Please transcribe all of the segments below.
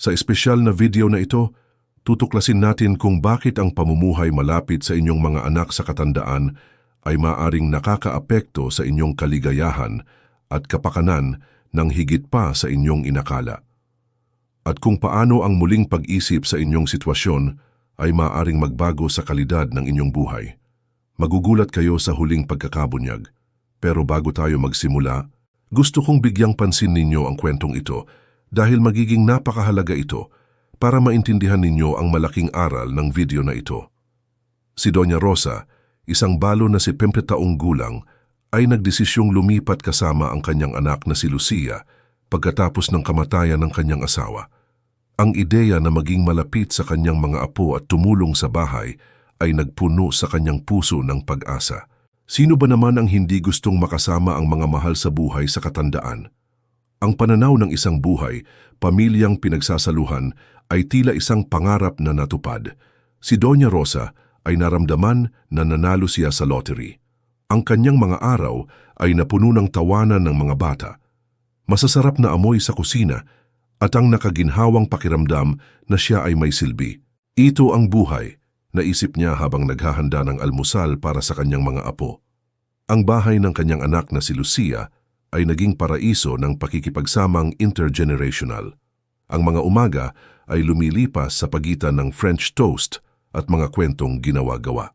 Sa espesyal na video na ito, tutuklasin natin kung bakit ang pamumuhay malapit sa inyong mga anak sa katandaan ay maaring nakakaapekto sa inyong kaligayahan at kapakanan ng higit pa sa inyong inakala. At kung paano ang muling pag-isip sa inyong sitwasyon ay maaring magbago sa kalidad ng inyong buhay. Magugulat kayo sa huling pagkakabunyag. Pero bago tayo magsimula, gusto kong bigyang pansin ninyo ang kwentong ito dahil magiging napakahalaga ito para maintindihan ninyo ang malaking aral ng video na ito. Si Doña Rosa, isang balo na si 50 taong gulang, ay nagdesisyong lumipat kasama ang kanyang anak na si Lucia pagkatapos ng kamatayan ng kanyang asawa. Ang ideya na maging malapit sa kanyang mga apo at tumulong sa bahay ay nagpuno sa kanyang puso ng pag-asa. Sino ba naman ang hindi gustong makasama ang mga mahal sa buhay sa katandaan? Ang pananaw ng isang buhay, pamilyang pinagsasaluhan, ay tila isang pangarap na natupad. Si Doña Rosa ay naramdaman na nanalo siya sa lottery. Ang kanyang mga araw ay napuno ng tawanan ng mga bata. Masasarap na amoy sa kusina at ang nakaginhawang pakiramdam na siya ay may silbi. Ito ang buhay, naisip niya habang naghahanda ng almusal para sa kanyang mga apo. Ang bahay ng kanyang anak na si Lucia ay naging paraiso ng pakikipagsamang intergenerational. Ang mga umaga ay lumilipas sa pagitan ng French toast at mga kwentong ginawa-gawa.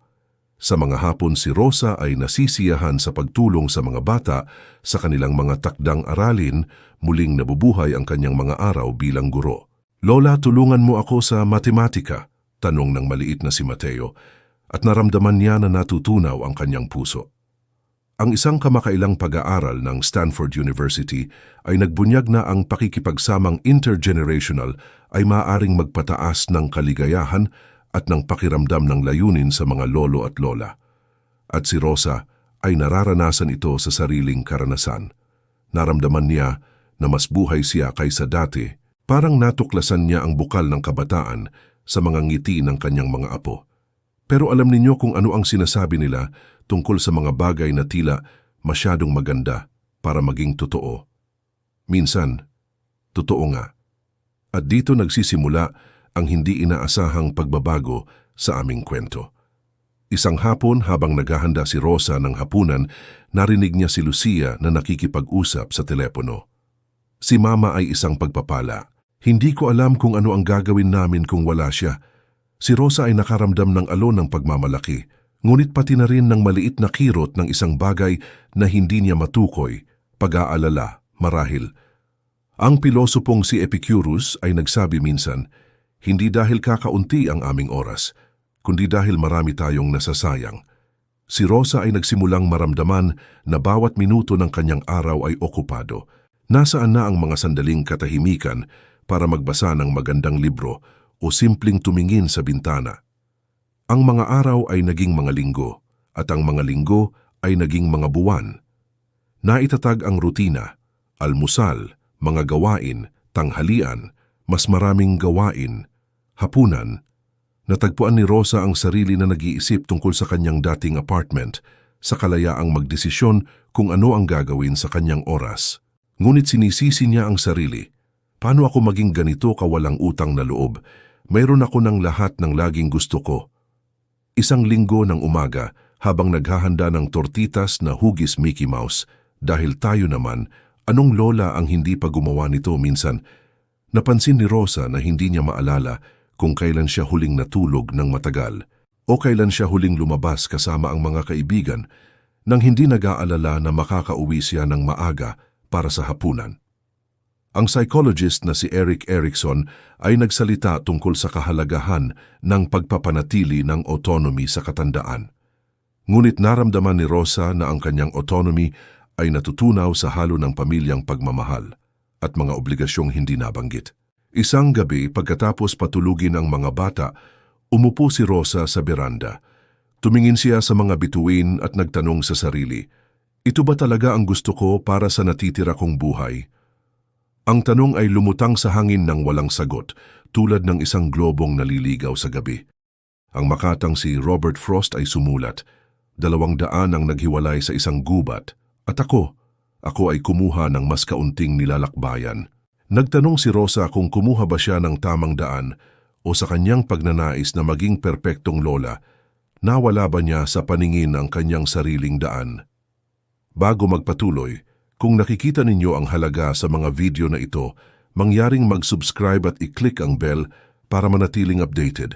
Sa mga hapon si Rosa ay nasisiyahan sa pagtulong sa mga bata sa kanilang mga takdang aralin, muling nabubuhay ang kanyang mga araw bilang guro. Lola, tulungan mo ako sa matematika, tanong ng maliit na si Mateo, at naramdaman niya na natutunaw ang kanyang puso. Ang isang kamakailang pag-aaral ng Stanford University ay nagbunyag na ang pakikipagsamang intergenerational ay maaring magpataas ng kaligayahan at ng pakiramdam ng layunin sa mga lolo at lola. At si Rosa ay nararanasan ito sa sariling karanasan. Naramdaman niya na mas buhay siya kaysa dati, parang natuklasan niya ang bukal ng kabataan sa mga ngiti ng kanyang mga apo. Pero alam ninyo kung ano ang sinasabi nila tungkol sa mga bagay na tila masyadong maganda para maging totoo. Minsan, totoo nga. At dito nagsisimula ang hindi inaasahang pagbabago sa aming kwento. Isang hapon habang naghahanda si Rosa ng hapunan, narinig niya si Lucia na nakikipag-usap sa telepono. Si Mama ay isang pagpapala. Hindi ko alam kung ano ang gagawin namin kung wala siya. Si Rosa ay nakaramdam ng alon ng pagmamalaki, ngunit pati na rin ng maliit na kirot ng isang bagay na hindi niya matukoy, pag-aalala, marahil. Ang pilosopong si Epicurus ay nagsabi minsan, hindi dahil kakaunti ang aming oras, kundi dahil marami tayong nasasayang. Si Rosa ay nagsimulang maramdaman na bawat minuto ng kanyang araw ay okupado. Nasaan na ang mga sandaling katahimikan para magbasa ng magandang libro o simpleng tumingin sa bintana. Ang mga araw ay naging mga linggo at ang mga linggo ay naging mga buwan. Naitatag ang rutina, almusal, mga gawain, tanghalian, mas maraming gawain, Hapunan, natagpuan ni Rosa ang sarili na nag-iisip tungkol sa kanyang dating apartment sa kalayaang magdesisyon kung ano ang gagawin sa kanyang oras. Ngunit sinisisi niya ang sarili. Paano ako maging ganito kawalang utang na loob? Mayroon ako ng lahat ng laging gusto ko. Isang linggo ng umaga habang naghahanda ng tortitas na hugis Mickey Mouse dahil tayo naman, anong lola ang hindi pa gumawa nito minsan? Napansin ni Rosa na hindi niya maalala kung kailan siya huling natulog ng matagal o kailan siya huling lumabas kasama ang mga kaibigan nang hindi nag-aalala na makakauwi siya ng maaga para sa hapunan. Ang psychologist na si Eric Erickson ay nagsalita tungkol sa kahalagahan ng pagpapanatili ng autonomy sa katandaan. Ngunit naramdaman ni Rosa na ang kanyang autonomy ay natutunaw sa halo ng pamilyang pagmamahal at mga obligasyong hindi nabanggit. Isang gabi pagkatapos patulugin ang mga bata, umupo si Rosa sa beranda. Tumingin siya sa mga bituin at nagtanong sa sarili, Ito ba talaga ang gusto ko para sa natitira kong buhay? Ang tanong ay lumutang sa hangin ng walang sagot, tulad ng isang globong naliligaw sa gabi. Ang makatang si Robert Frost ay sumulat, dalawang daan ang naghiwalay sa isang gubat, at ako, ako ay kumuha ng mas kaunting nilalakbayan. Nagtanong si Rosa kung kumuha ba siya ng tamang daan o sa kanyang pagnanais na maging perpektong lola, nawala ba niya sa paningin ang kanyang sariling daan. Bago magpatuloy, kung nakikita ninyo ang halaga sa mga video na ito, mangyaring mag-subscribe at i-click ang bell para manatiling updated.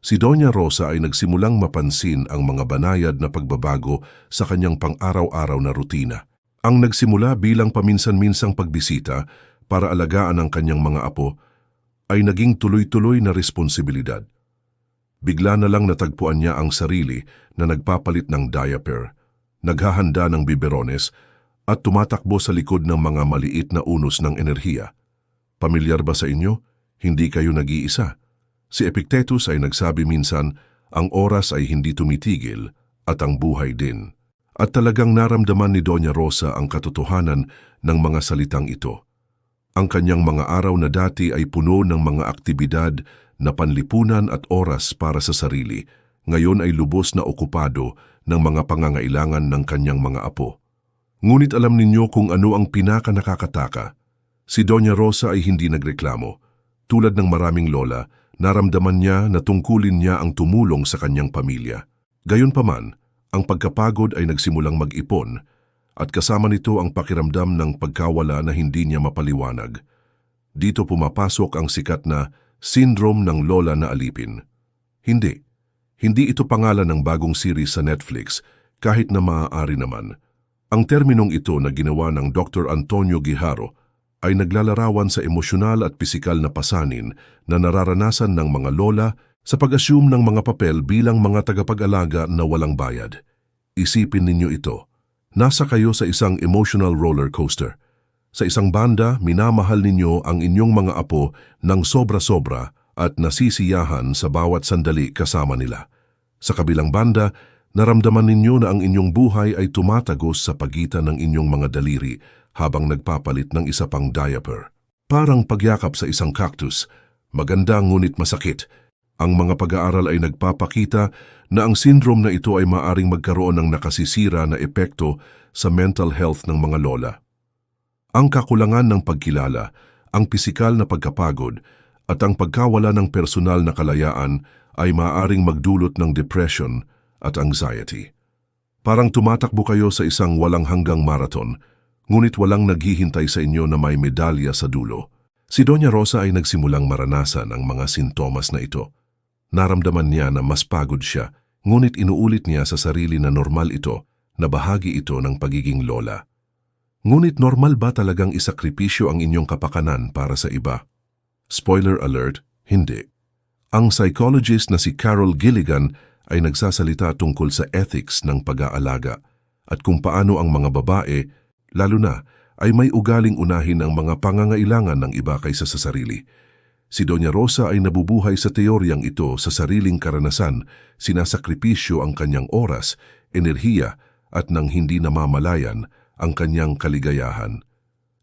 Si Doña Rosa ay nagsimulang mapansin ang mga banayad na pagbabago sa kanyang pang-araw-araw na rutina. Ang nagsimula bilang paminsan-minsang pagbisita para alagaan ang kanyang mga apo ay naging tuloy-tuloy na responsibilidad. Bigla na lang natagpuan niya ang sarili na nagpapalit ng diaper, naghahanda ng biberones at tumatakbo sa likod ng mga maliit na unos ng enerhiya. Pamilyar ba sa inyo? Hindi kayo nag-iisa. Si Epictetus ay nagsabi minsan, ang oras ay hindi tumitigil at ang buhay din. At talagang naramdaman ni Doña Rosa ang katotohanan ng mga salitang ito. Ang kanyang mga araw na dati ay puno ng mga aktibidad na panlipunan at oras para sa sarili, ngayon ay lubos na okupado ng mga pangangailangan ng kanyang mga apo. Ngunit alam ninyo kung ano ang pinaka nakakataka. Si Doña Rosa ay hindi nagreklamo. Tulad ng maraming lola, Naramdaman niya na tungkulin niya ang tumulong sa kanyang pamilya. Gayunpaman, ang pagkapagod ay nagsimulang mag-ipon at kasama nito ang pakiramdam ng pagkawala na hindi niya mapaliwanag. Dito pumapasok ang sikat na syndrome ng lola na alipin. Hindi. Hindi ito pangalan ng bagong series sa Netflix kahit na maaari naman. Ang terminong ito na ginawa ng Dr. Antonio Guijaro ay naglalarawan sa emosyonal at pisikal na pasanin na nararanasan ng mga lola sa pag-assume ng mga papel bilang mga tagapag-alaga na walang bayad. Isipin ninyo ito. Nasa kayo sa isang emotional roller coaster. Sa isang banda, minamahal ninyo ang inyong mga apo ng sobra-sobra at nasisiyahan sa bawat sandali kasama nila. Sa kabilang banda, naramdaman ninyo na ang inyong buhay ay tumatagos sa pagitan ng inyong mga daliri habang nagpapalit ng isa pang diaper. Parang pagyakap sa isang cactus, maganda ngunit masakit. Ang mga pag-aaral ay nagpapakita na ang syndrome na ito ay maaring magkaroon ng nakasisira na epekto sa mental health ng mga lola. Ang kakulangan ng pagkilala, ang pisikal na pagkapagod, at ang pagkawala ng personal na kalayaan ay maaaring magdulot ng depression at anxiety. Parang tumatakbo kayo sa isang walang hanggang marathon ngunit walang naghihintay sa inyo na may medalya sa dulo. Si Doña Rosa ay nagsimulang maranasan ang mga sintomas na ito. Naramdaman niya na mas pagod siya, ngunit inuulit niya sa sarili na normal ito, na bahagi ito ng pagiging lola. Ngunit normal ba talagang isakripisyo ang inyong kapakanan para sa iba? Spoiler alert, hindi. Ang psychologist na si Carol Gilligan ay nagsasalita tungkol sa ethics ng pag-aalaga at kung paano ang mga babae lalo na ay may ugaling unahin ang mga pangangailangan ng iba kaysa sa sarili. Si Doña Rosa ay nabubuhay sa teoryang ito sa sariling karanasan, sinasakripisyo ang kanyang oras, enerhiya at nang hindi namamalayan ang kanyang kaligayahan.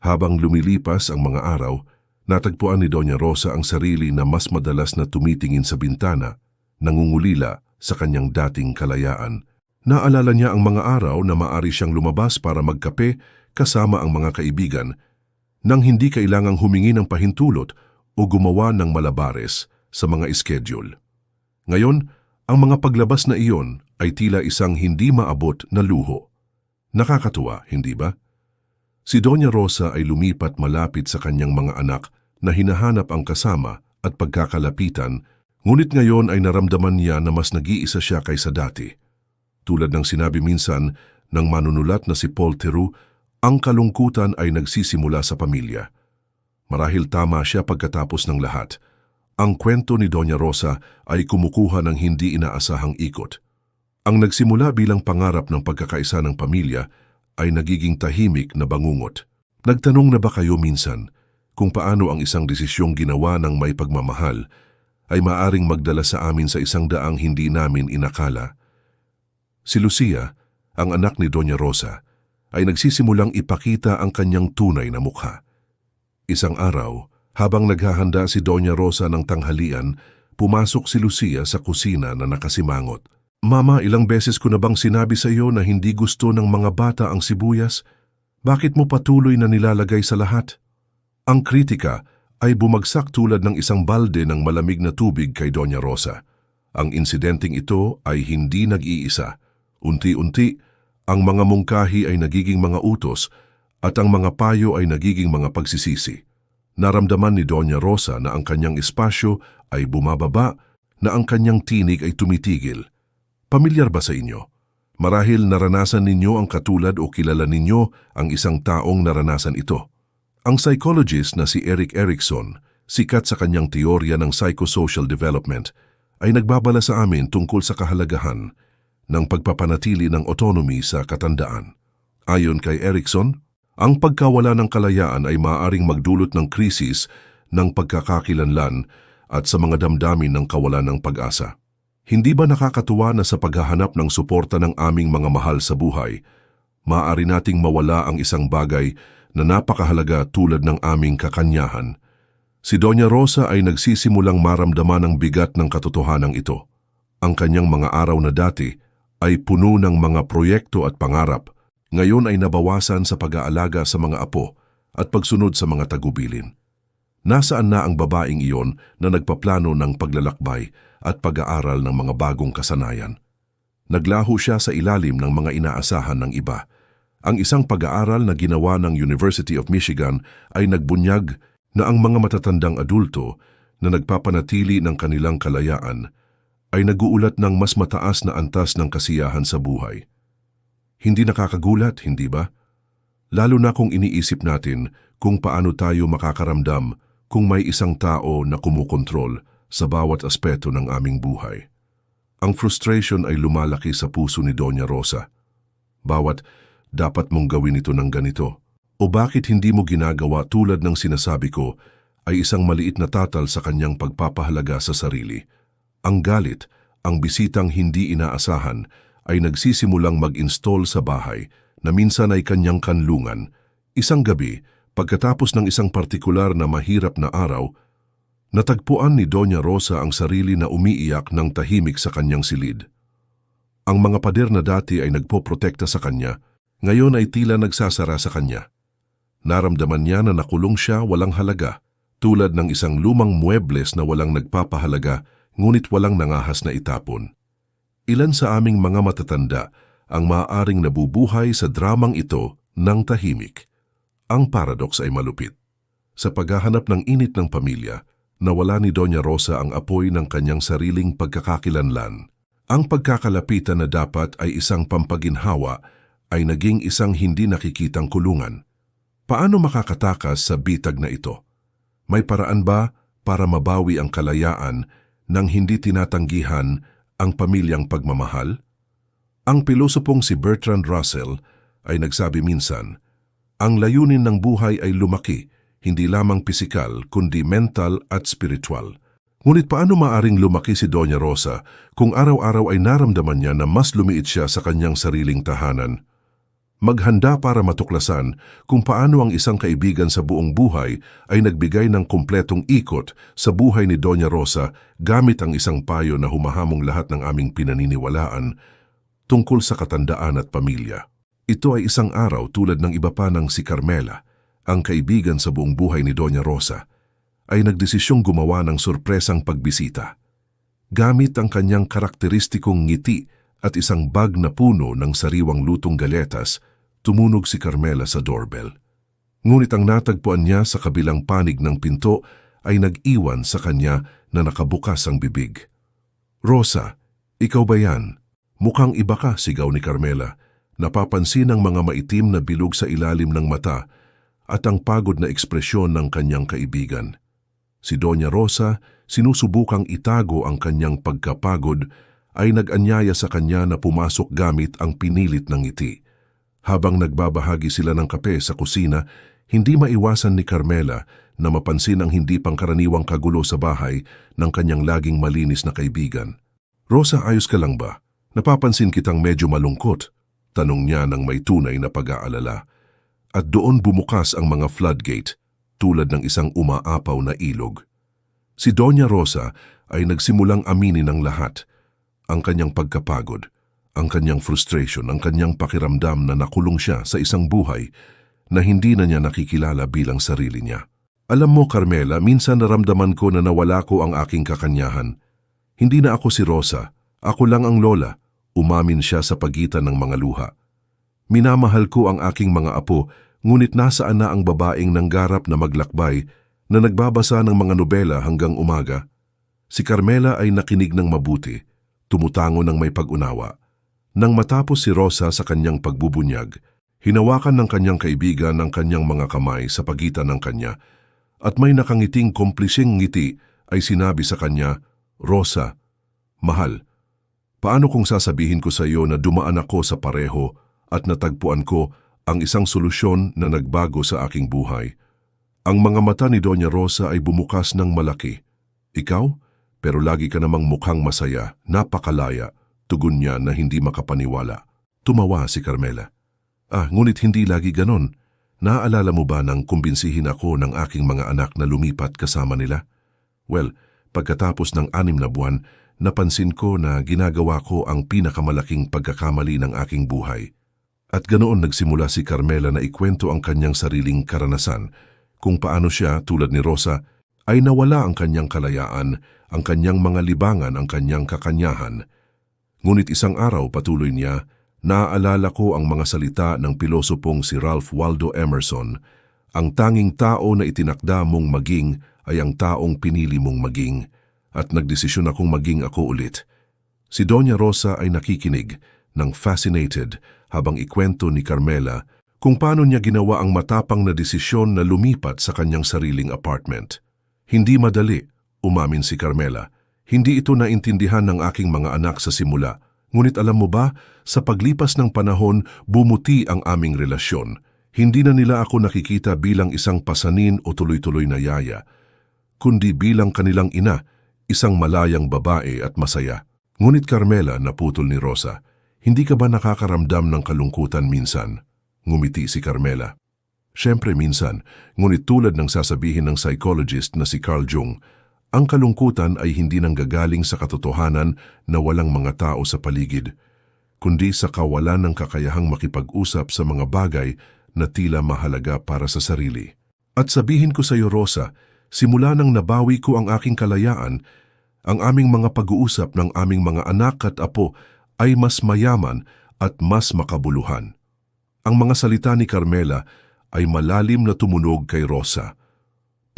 Habang lumilipas ang mga araw, natagpuan ni Doña Rosa ang sarili na mas madalas na tumitingin sa bintana, nangungulila sa kanyang dating kalayaan. Naalala niya ang mga araw na maari siyang lumabas para magkape kasama ang mga kaibigan nang hindi kailangang humingi ng pahintulot o gumawa ng malabares sa mga schedule. Ngayon, ang mga paglabas na iyon ay tila isang hindi maabot na luho. Nakakatuwa, hindi ba? Si Doña Rosa ay lumipat malapit sa kanyang mga anak na hinahanap ang kasama at pagkakalapitan, ngunit ngayon ay naramdaman niya na mas nag-iisa siya kaysa dati. Tulad ng sinabi minsan ng manunulat na si Paul Theroux ang kalungkutan ay nagsisimula sa pamilya. Marahil tama siya pagkatapos ng lahat. Ang kwento ni Doña Rosa ay kumukuha ng hindi inaasahang ikot. Ang nagsimula bilang pangarap ng pagkakaisa ng pamilya ay nagiging tahimik na bangungot. Nagtanong na ba kayo minsan kung paano ang isang desisyong ginawa ng may pagmamahal ay maaring magdala sa amin sa isang daang hindi namin inakala? Si Lucia, ang anak ni Doña Rosa, ay nagsisimulang ipakita ang kanyang tunay na mukha. Isang araw, habang naghahanda si Doña Rosa ng tanghalian, pumasok si Lucia sa kusina na nakasimangot. Mama, ilang beses ko na bang sinabi sa iyo na hindi gusto ng mga bata ang sibuyas? Bakit mo patuloy na nilalagay sa lahat? Ang kritika ay bumagsak tulad ng isang balde ng malamig na tubig kay Doña Rosa. Ang insidenteng ito ay hindi nag-iisa. Unti-unti, ang mga mungkahi ay nagiging mga utos at ang mga payo ay nagiging mga pagsisisi. Naramdaman ni Doña Rosa na ang kanyang espasyo ay bumababa, na ang kanyang tinig ay tumitigil. Pamilyar ba sa inyo? Marahil naranasan ninyo ang katulad o kilala ninyo ang isang taong naranasan ito. Ang psychologist na si Eric Erikson, sikat sa kanyang teorya ng psychosocial development, ay nagbabala sa amin tungkol sa kahalagahan ng pagpapanatili ng autonomy sa katandaan. Ayon kay Erikson, ang pagkawala ng kalayaan ay maaaring magdulot ng krisis ng pagkakakilanlan at sa mga damdamin ng kawalan ng pag-asa. Hindi ba nakakatuwa na sa paghahanap ng suporta ng aming mga mahal sa buhay, maaari nating mawala ang isang bagay na napakahalaga tulad ng aming kakanyahan? Si Doña Rosa ay nagsisimulang maramdaman ang bigat ng katotohanan ito. Ang kanyang mga araw na dati ay puno ng mga proyekto at pangarap, ngayon ay nabawasan sa pag-aalaga sa mga apo at pagsunod sa mga tagubilin. Nasaan na ang babaeng iyon na nagpaplano ng paglalakbay at pag-aaral ng mga bagong kasanayan? Naglaho siya sa ilalim ng mga inaasahan ng iba. Ang isang pag-aaral na ginawa ng University of Michigan ay nagbunyag na ang mga matatandang adulto na nagpapanatili ng kanilang kalayaan ay naguulat ng mas mataas na antas ng kasiyahan sa buhay. Hindi nakakagulat, hindi ba? Lalo na kung iniisip natin kung paano tayo makakaramdam kung may isang tao na kumukontrol sa bawat aspeto ng aming buhay. Ang frustration ay lumalaki sa puso ni Doña Rosa. Bawat, dapat mong gawin ito ng ganito. O bakit hindi mo ginagawa tulad ng sinasabi ko ay isang maliit na tatal sa kanyang pagpapahalaga sa sarili. Ang galit, ang bisitang hindi inaasahan, ay nagsisimulang mag-install sa bahay na minsan ay kanyang kanlungan. Isang gabi, Pagkatapos ng isang partikular na mahirap na araw, natagpuan ni Doña Rosa ang sarili na umiiyak ng tahimik sa kanyang silid. Ang mga pader na dati ay nagpoprotekta sa kanya, ngayon ay tila nagsasara sa kanya. Naramdaman niya na nakulong siya walang halaga, tulad ng isang lumang muebles na walang nagpapahalaga ngunit walang nangahas na itapon. Ilan sa aming mga matatanda ang maaaring nabubuhay sa dramang ito ng tahimik. Ang paradox ay malupit. Sa paghahanap ng init ng pamilya, nawala ni Doña Rosa ang apoy ng kanyang sariling pagkakakilanlan. Ang pagkakalapitan na dapat ay isang pampaginhawa ay naging isang hindi nakikitang kulungan. Paano makakatakas sa bitag na ito? May paraan ba para mabawi ang kalayaan nang hindi tinatanggihan ang pamilyang pagmamahal? Ang pilosopong si Bertrand Russell ay nagsabi minsan, ang layunin ng buhay ay lumaki, hindi lamang pisikal kundi mental at spiritual. Ngunit paano maaring lumaki si Doña Rosa kung araw-araw ay naramdaman niya na mas lumiit siya sa kanyang sariling tahanan? Maghanda para matuklasan kung paano ang isang kaibigan sa buong buhay ay nagbigay ng kumpletong ikot sa buhay ni Doña Rosa gamit ang isang payo na humahamong lahat ng aming pinaniniwalaan tungkol sa katandaan at pamilya. Ito ay isang araw tulad ng iba pa ng si Carmela, ang kaibigan sa buong buhay ni Doña Rosa, ay nagdesisyong gumawa ng sorpresang pagbisita. Gamit ang kanyang karakteristikong ngiti at isang bag na puno ng sariwang lutong galetas, tumunog si Carmela sa doorbell. Ngunit ang natagpuan niya sa kabilang panig ng pinto ay nag-iwan sa kanya na nakabukas ang bibig. Rosa, ikaw ba yan? Mukhang iba ka, sigaw ni Carmela napapansin ang mga maitim na bilog sa ilalim ng mata at ang pagod na ekspresyon ng kanyang kaibigan. Si Doña Rosa, sinusubukang itago ang kanyang pagkapagod, ay nag-anyaya sa kanya na pumasok gamit ang pinilit ng ngiti. Habang nagbabahagi sila ng kape sa kusina, hindi maiwasan ni Carmela na mapansin ang hindi pangkaraniwang kagulo sa bahay ng kanyang laging malinis na kaibigan. Rosa, ayos ka lang ba? Napapansin kitang medyo malungkot. Tanong niya ng may tunay na pag-aalala. At doon bumukas ang mga floodgate tulad ng isang umaapaw na ilog. Si Doña Rosa ay nagsimulang aminin ng lahat. Ang kanyang pagkapagod, ang kanyang frustration, ang kanyang pakiramdam na nakulong siya sa isang buhay na hindi na niya nakikilala bilang sarili niya. Alam mo, Carmela, minsan naramdaman ko na nawala ko ang aking kakanyahan. Hindi na ako si Rosa, ako lang ang lola. Umamin siya sa pagitan ng mga luha. Minamahal ko ang aking mga apo, ngunit nasaan na ang babaeng nanggarap na maglakbay na nagbabasa ng mga nobela hanggang umaga. Si Carmela ay nakinig ng mabuti, tumutango ng may pag-unawa. Nang matapos si Rosa sa kanyang pagbubunyag, hinawakan ng kanyang kaibigan ang kanyang mga kamay sa pagitan ng kanya at may nakangiting komplising ngiti ay sinabi sa kanya, Rosa, mahal, paano kung sasabihin ko sa iyo na dumaan ako sa pareho at natagpuan ko ang isang solusyon na nagbago sa aking buhay? Ang mga mata ni Doña Rosa ay bumukas ng malaki. Ikaw? Pero lagi ka namang mukhang masaya, napakalaya, tugon niya na hindi makapaniwala. Tumawa si Carmela. Ah, ngunit hindi lagi ganon. Naaalala mo ba nang kumbinsihin ako ng aking mga anak na lumipat kasama nila? Well, pagkatapos ng anim na buwan, napansin ko na ginagawa ko ang pinakamalaking pagkakamali ng aking buhay. At ganoon nagsimula si Carmela na ikwento ang kanyang sariling karanasan, kung paano siya, tulad ni Rosa, ay nawala ang kanyang kalayaan, ang kanyang mga libangan, ang kanyang kakanyahan. Ngunit isang araw patuloy niya, Naaalala ko ang mga salita ng pilosopong si Ralph Waldo Emerson, ang tanging tao na itinakda mong maging ay ang taong pinili mong maging, at nagdesisyon akong maging ako ulit. Si Doña Rosa ay nakikinig ng fascinated habang ikwento ni Carmela kung paano niya ginawa ang matapang na desisyon na lumipat sa kanyang sariling apartment. Hindi madali, umamin si Carmela. Hindi ito naintindihan ng aking mga anak sa simula, Ngunit alam mo ba, sa paglipas ng panahon, bumuti ang aming relasyon. Hindi na nila ako nakikita bilang isang pasanin o tuloy-tuloy na yaya, kundi bilang kanilang ina, isang malayang babae at masaya. Ngunit Carmela, naputol ni Rosa, hindi ka ba nakakaramdam ng kalungkutan minsan? Ngumiti si Carmela. Siyempre minsan, ngunit tulad ng sasabihin ng psychologist na si Carl Jung, ang kalungkutan ay hindi nanggagaling sa katotohanan na walang mga tao sa paligid, kundi sa kawalan ng kakayahang makipag-usap sa mga bagay na tila mahalaga para sa sarili. At sabihin ko sa iyo, Rosa, simula nang nabawi ko ang aking kalayaan, ang aming mga pag-uusap ng aming mga anak at apo ay mas mayaman at mas makabuluhan. Ang mga salita ni Carmela ay malalim na tumunog kay Rosa.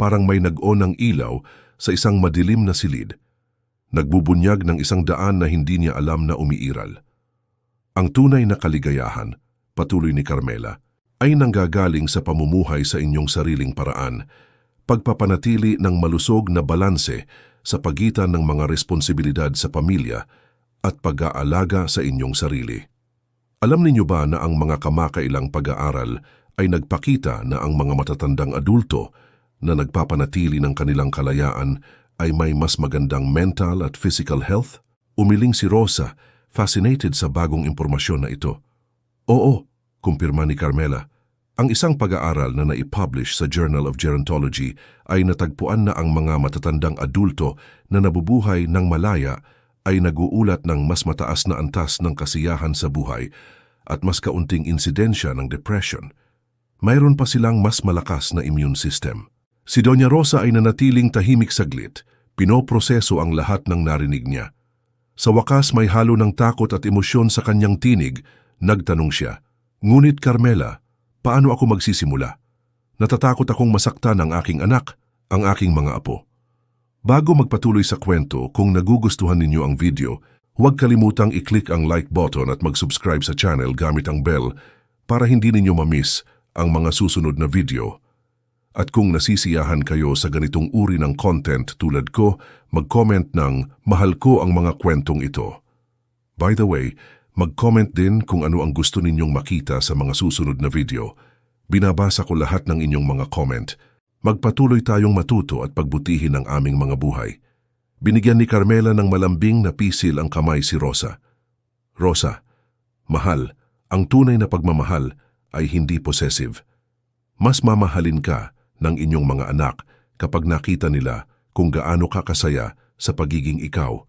Parang may nag-on ng ilaw sa isang madilim na silid, nagbubunyag ng isang daan na hindi niya alam na umiiral. Ang tunay na kaligayahan, patuloy ni Carmela, ay nanggagaling sa pamumuhay sa inyong sariling paraan, pagpapanatili ng malusog na balanse sa pagitan ng mga responsibilidad sa pamilya at pag-aalaga sa inyong sarili. Alam ninyo ba na ang mga kamakailang pag-aaral ay nagpakita na ang mga matatandang adulto na nagpapanatili ng kanilang kalayaan ay may mas magandang mental at physical health? Umiling si Rosa, fascinated sa bagong impormasyon na ito. Oo, kumpirma ni Carmela. Ang isang pag-aaral na naipublish sa Journal of Gerontology ay natagpuan na ang mga matatandang adulto na nabubuhay ng malaya ay naguulat ng mas mataas na antas ng kasiyahan sa buhay at mas kaunting insidensya ng depression. Mayroon pa silang mas malakas na immune system. Si Doña Rosa ay nanatiling tahimik saglit, pinoproseso ang lahat ng narinig niya. Sa wakas may halo ng takot at emosyon sa kanyang tinig, nagtanong siya, Ngunit Carmela, paano ako magsisimula? Natatakot akong masaktan ang aking anak, ang aking mga apo. Bago magpatuloy sa kwento, kung nagugustuhan ninyo ang video, huwag kalimutang i-click ang like button at mag-subscribe sa channel gamit ang bell para hindi ninyo ma-miss ang mga susunod na video. At kung nasisiyahan kayo sa ganitong uri ng content tulad ko, mag-comment ng mahal ko ang mga kwentong ito. By the way, mag-comment din kung ano ang gusto ninyong makita sa mga susunod na video. Binabasa ko lahat ng inyong mga comment. Magpatuloy tayong matuto at pagbutihin ang aming mga buhay. Binigyan ni Carmela ng malambing na pisil ang kamay si Rosa. Rosa, mahal, ang tunay na pagmamahal ay hindi possessive. Mas mamahalin ka ng inyong mga anak kapag nakita nila kung gaano ka kasaya sa pagiging ikaw